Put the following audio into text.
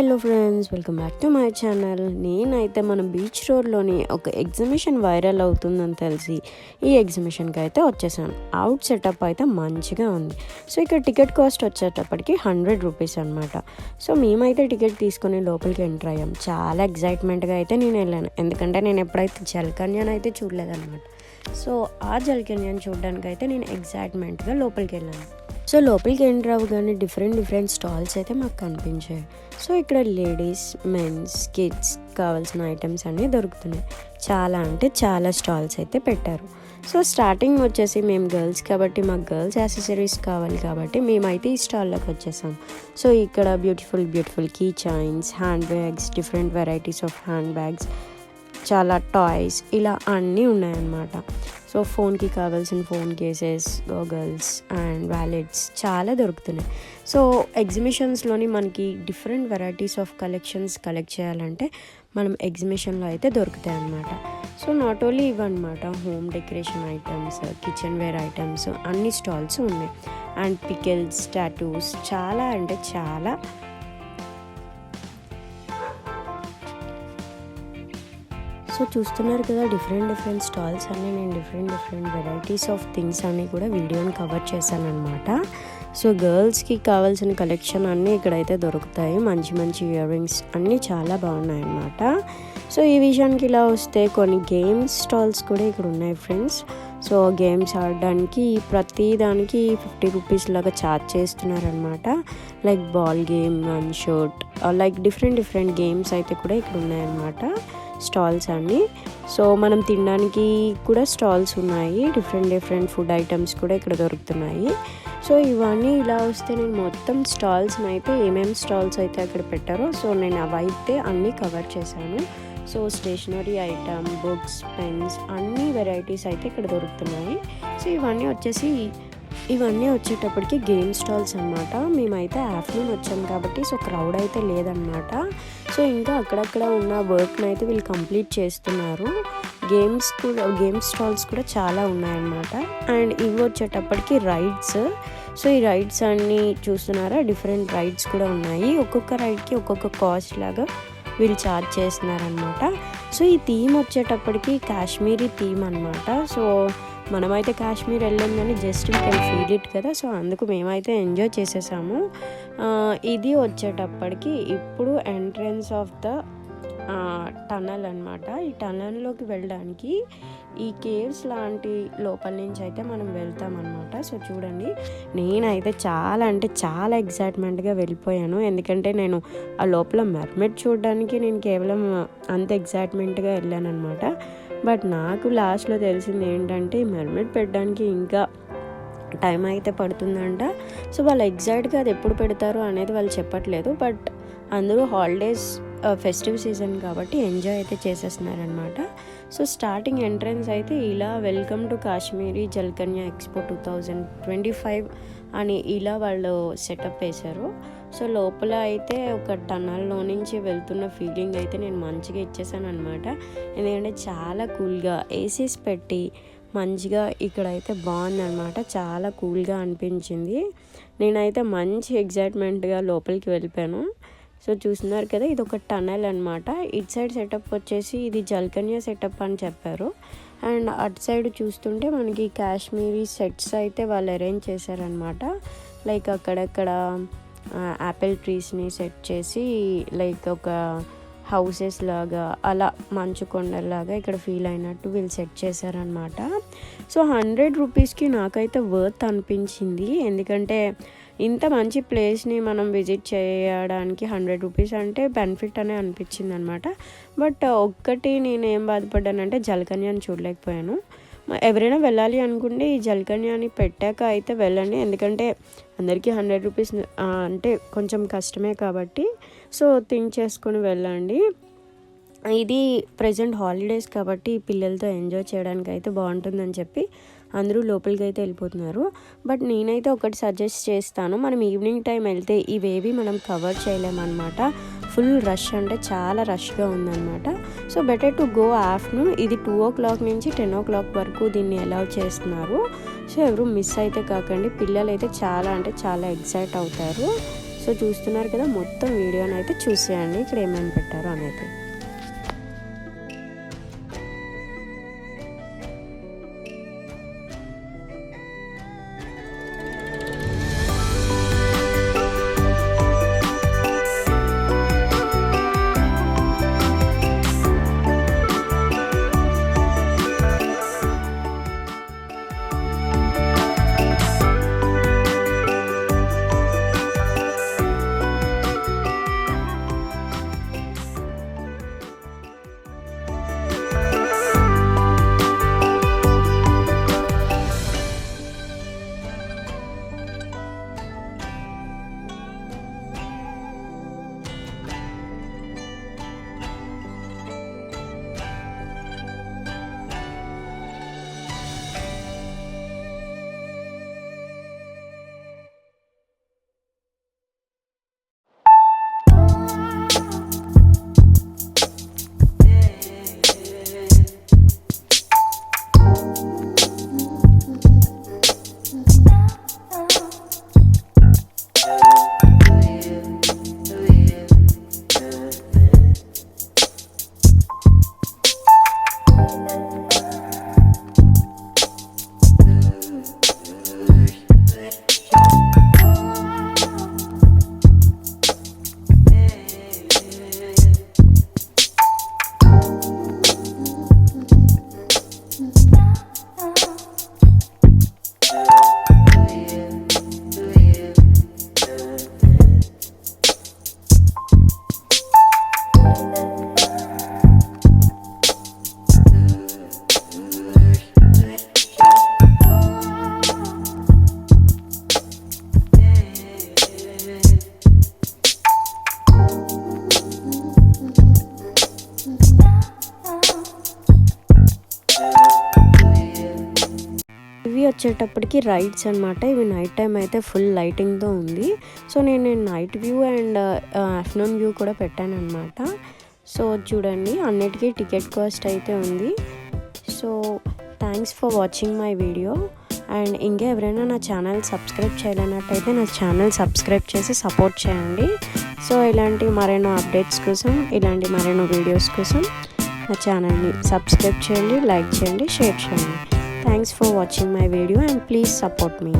Hello friends welcome back to my channel. నేనైతే మన beach రోడ్లోని ఒక ఎగ్జిబిషన్ వైరల్ అవుతుందని తెలిసి ఈ ఎగ్జిబిషన్కి అయితే వచ్చేసాను. అవుట్ సెటప్ అయితే మంచిగా ఉంది. సో ఇక్కడ టికెట్ కాస్ట్ వచ్చేటప్పటికి హండ్రెడ్ రూపీస్ అనమాట సో మేమైతే టికెట్ తీసుకొని లోపలికి ఎంటర్ అయ్యాం. చాలా ఎగ్జైట్మెంట్గా అయితే నేను వెళ్ళాను. ఎందుకంటే నేను ఎప్పుడైతే జలకన్యాన్ని అయితే చూడలేదన్నమాట. సో ఆ జలకన్యాన్ని చూడడానికి అయితే నేను ఎగ్జైట్మెంట్గా లోపలికి వెళ్ళాను. సో లోపలికి ఎంటర్ అవ్వగానే డిఫరెంట్ డిఫరెంట్ స్టాల్స్ అయితే మాకు కనిపించాయి. సో ఇక్కడ లేడీస్ మెన్స్ కిడ్స్ కావాల్సిన ఐటమ్స్ అన్నీ దొరుకుతున్నాయి. చాలా అంటే చాలా స్టాల్స్ అయితే పెట్టారు. సో స్టార్టింగ్ వచ్చేసి మేము గర్ల్స్ కాబట్టి మాకు గర్ల్స్ యాక్సెసరీస్ కావాలి కాబట్టి మేమైతే ఈ స్టాల్లోకి వచ్చేసాం. సో ఇక్కడ beautiful beautiful key chains handbags different varieties of handbags చాలా టాయ్స్ ఇలా అన్నీ ఉన్నాయన్నమాట. సో ఫోన్కి కావాల్సిన phone cases goggles and wallets చాలా దొరుకుతున్నాయి. సో ఎగ్జిబిషన్స్లోని మనకి different varieties of collections collect చేయాలంటే మనం ఎగ్జిబిషన్లో అయితే దొరుకుతాయి అన్నమాట. సో నాట్ ఓన్లీ ఇవన్నమాట home decoration items kitchenware items అన్ని స్టాల్స్ ఉన్నాయి. అండ్ పికెల్స్ టాటూస్ చాలా అంటే చాలా సో చూస్తున్నారు కదా డిఫరెంట్ డిఫరెంట్ స్టాల్స్ అన్నీ నేను different different varieties of things అన్నీ కూడా వీడియోని కవర్ చేశాను అనమాట సో గర్ల్స్కి కావాల్సిన కలెక్షన్ అన్నీ ఇక్కడైతే దొరుకుతాయి. మంచి మంచి ఇయర్ రింగ్స్ అన్నీ చాలా బాగున్నాయి అన్నమాట సో ఈ విషయానికి ఇలా వస్తే కొన్ని గేమ్స్ స్టాల్స్ కూడా ఇక్కడ ఉన్నాయి ఫ్రెండ్స్ సో గేమ్స్ ఆడడానికి ప్రతి దానికి ఫిఫ్టీ రూపీస్ లాగా ఛార్జ్ చేస్తున్నారనమాట like ball game and shirt like different different games అయితే కూడా ఇక్కడ ఉన్నాయన్నమాట. స్టాల్స్ అన్నీ సో మనం తినడానికి కూడా స్టాల్స్ ఉన్నాయి. డిఫరెంట్ డిఫరెంట్ ఫుడ్ ఐటమ్స్ కూడా ఇక్కడ దొరుకుతున్నాయి. సో ఇవన్నీ ఇలా వస్తే నేను మొత్తం స్టాల్స్ని అయితే ఏమేమి స్టాల్స్ అయితే అక్కడ పెట్టారో సో నేను అవైతే అన్నీ కవర్ చేశాను. So stationery item books pens అన్ని వెరైటీస్ అయితే ఇక్కడ దొరుకుతున్నాయి. సో ఇవన్నీ వచ్చేసి ఇవన్నీ వచ్చేటప్పటికి గేమ్ స్టాల్స్ అనమాట మేమైతే ఆఫ్టర్నూన్ వచ్చాం కాబట్టి సో క్రౌడ్ అయితే లేదనమాట సో ఇంకా అక్కడక్కడ ఉన్న వర్క్ని అయితే వీళ్ళు కంప్లీట్ చేస్తున్నారు. గేమ్స్ కూడా గేమ్ స్టాల్స్ కూడా చాలా ఉన్నాయన్నమాట. అండ్ ఇవి వచ్చేటప్పటికి రైడ్స్ సో ఈ రైడ్స్ అన్నీ చూస్తున్నారా? డిఫరెంట్ రైడ్స్ కూడా ఉన్నాయి. ఒక్కొక్క రైడ్కి ఒక్కొక్క కాస్ట్ లాగా వీళ్ళు ఛార్జ్ చేస్తున్నారనమాట సో ఈ థీమ్ వచ్చేటప్పటికి కాశ్మీరీ థీమ్ అనమాట సో మనమైతే కాశ్మీర్ వెళ్ళాం కానీ just we can feel it కదా. సో అందుకు మేమైతే ఎంజాయ్ చేసేసాము. ఇది వచ్చేటప్పటికి ఇప్పుడు ఎంట్రన్స్ ఆఫ్ ద టనల్ అనమాట ఈ టనల్లోకి వెళ్ళడానికి ఈ కేవ్స్ లాంటి లోపల నుంచి అయితే మనం వెళ్తామన్నమాట. సో చూడండి నేనైతే చాలా అంటే చాలా ఎగ్జైట్మెంట్గా వెళ్ళిపోయాను. ఎందుకంటే నేను ఆ లోపల మెర్మెడ్ చూడడానికి నేను కేవలం అంత ఎగ్జైట్మెంట్గా వెళ్ళాను అనమాట బట్ నాకు లాస్ట్లో తెలిసింది ఏంటంటే మెర్మెడ్ పెట్టడానికి ఇంకా టైం అయితే పడుతుందంట. సో వాళ్ళు ఎగ్జాక్ట్గా అది ఎప్పుడు పెడతారు అనేది వాళ్ళు చెప్పట్లేదు. బట్ అందరూ హాలిడేస్ ఫెస్టివ్ సీజన్ కాబట్టి ఎంజాయ్ అయితే చేసేస్తున్నారనమాట సో స్టార్టింగ్ ఎంట్రన్స్ అయితే ఇలా welcome to Kashmiri Jalkanya expo two thousand twenty five అని ఇలా వాళ్ళు సెటప్ వేశారు. సో లోపల అయితే ఒక టనల్లో నుంచి వెళ్తున్న ఫీలింగ్ అయితే నేను మంచిగా ఇచ్చేసాను అనమాట ఎందుకంటే చాలా కూల్గా ఏసీస్ పెట్టి మంచిగా ఇక్కడైతే బాగుందన్నమాట. చాలా కూల్గా అనిపించింది. నేనైతే మంచి ఎగ్జైట్మెంట్గా లోపలికి వెళ్ళిపోయాను. సో చూస్తున్నారు కదా ఇది ఒక టనల్ అనమాట ఇటు సైడ్ సెటప్ వచ్చేసి ఇది జల్కన్యా సెటప్ అని చెప్పారు. అండ్ అటు సైడ్ చూస్తుంటే మనకి కాశ్మీరీ సెట్స్ అయితే వాళ్ళు అరేంజ్ చేశారనమాట లైక్ అక్కడక్కడ యాపిల్ ట్రీస్ని సెట్ చేసి లైక్ ఒక హౌసెస్ లాగా అలా మంచు కొండలాగా ఇక్కడ ఫీల్ అయినట్టు వీళ్ళు సెట్ చేశారనమాట సో హండ్రెడ్ రూపీస్కి నాకైతే వర్త్ అనిపించింది. ఎందుకంటే ఇంత మంచి ప్లేస్ని మనం విజిట్ చేయడానికి హండ్రెడ్ రూపీస్ అంటే బెనిఫిట్ అనే అనిపించింది అనమాట బట్ ఒక్కటి నేను ఏం బాధపడ్డానంటే జలకన్యాన్ని చూడలేకపోయాను. ఎవరైనా వెళ్ళాలి అనుకుంటే ఈ జల్కన్యాని పెట్టాక అయితే వెళ్ళండి. ఎందుకంటే అందరికీ హండ్రెడ్ రూపీస్ అంటే కొంచెం కష్టమే కాబట్టి. సో థింక్ చేసుకొని వెళ్ళండి. ఇది ప్రజెంట్ హాలిడేస్ కాబట్టి పిల్లలతో ఎంజాయ్ చేయడానికి అయితే బాగుంటుందని చెప్పి అందరూ లోపలికి అయితే వెళ్ళిపోతున్నారు. బట్ నేనైతే ఒకటి సజెస్ట్ చేస్తాను. మనం ఈవినింగ్ టైం వెళ్తే ఇవేవి మనం కవర్ చేయలేమన్నమాట. ఫుల్ రష్ అంటే చాలా రష్గా ఉందన్నమాట. So better to go afternoon. ఇది టూ ఓ క్లాక్ నుంచి టెన్ ఓ క్లాక్ వరకు దీన్ని అలౌ చేస్తున్నారు. సో ఎవరు మిస్ అయితే కాకండి. పిల్లలు అయితే చాలా అంటే చాలా ఎగ్జైట్ అవుతారు. సో చూస్తున్నారు కదా మొత్తం వీడియోని అయితే చూసేయండి. ఇక్కడ ఏమేమి పెట్టారో అనేది. వచ్చేటప్పటికి రైడ్స్ అనమాట ఇవి నైట్ టైం అయితే ఫుల్ లైటింగ్తో ఉంది. సో నేను night view and afternoon view కూడా పెట్టాను అనమాట సో చూడండి అన్నిటికీ టికెట్ కాస్ట్ అయితే ఉంది. So thanks for watching my video and ఇంకా ఎవరైనా నా ఛానల్ సబ్స్క్రైబ్ చేయలేనట్టయితే నా ఛానల్ సబ్స్క్రైబ్ చేసి సపోర్ట్ చేయండి. సో ఇలాంటి మరెన్నో అప్డేట్స్ కోసం ఇలాంటి మరెన్నో వీడియోస్ కోసం నా ఛానల్ని సబ్స్క్రైబ్ చేయండి లైక్ చేయండి షేర్ చేయండి. Thanks for watching my video and please support me.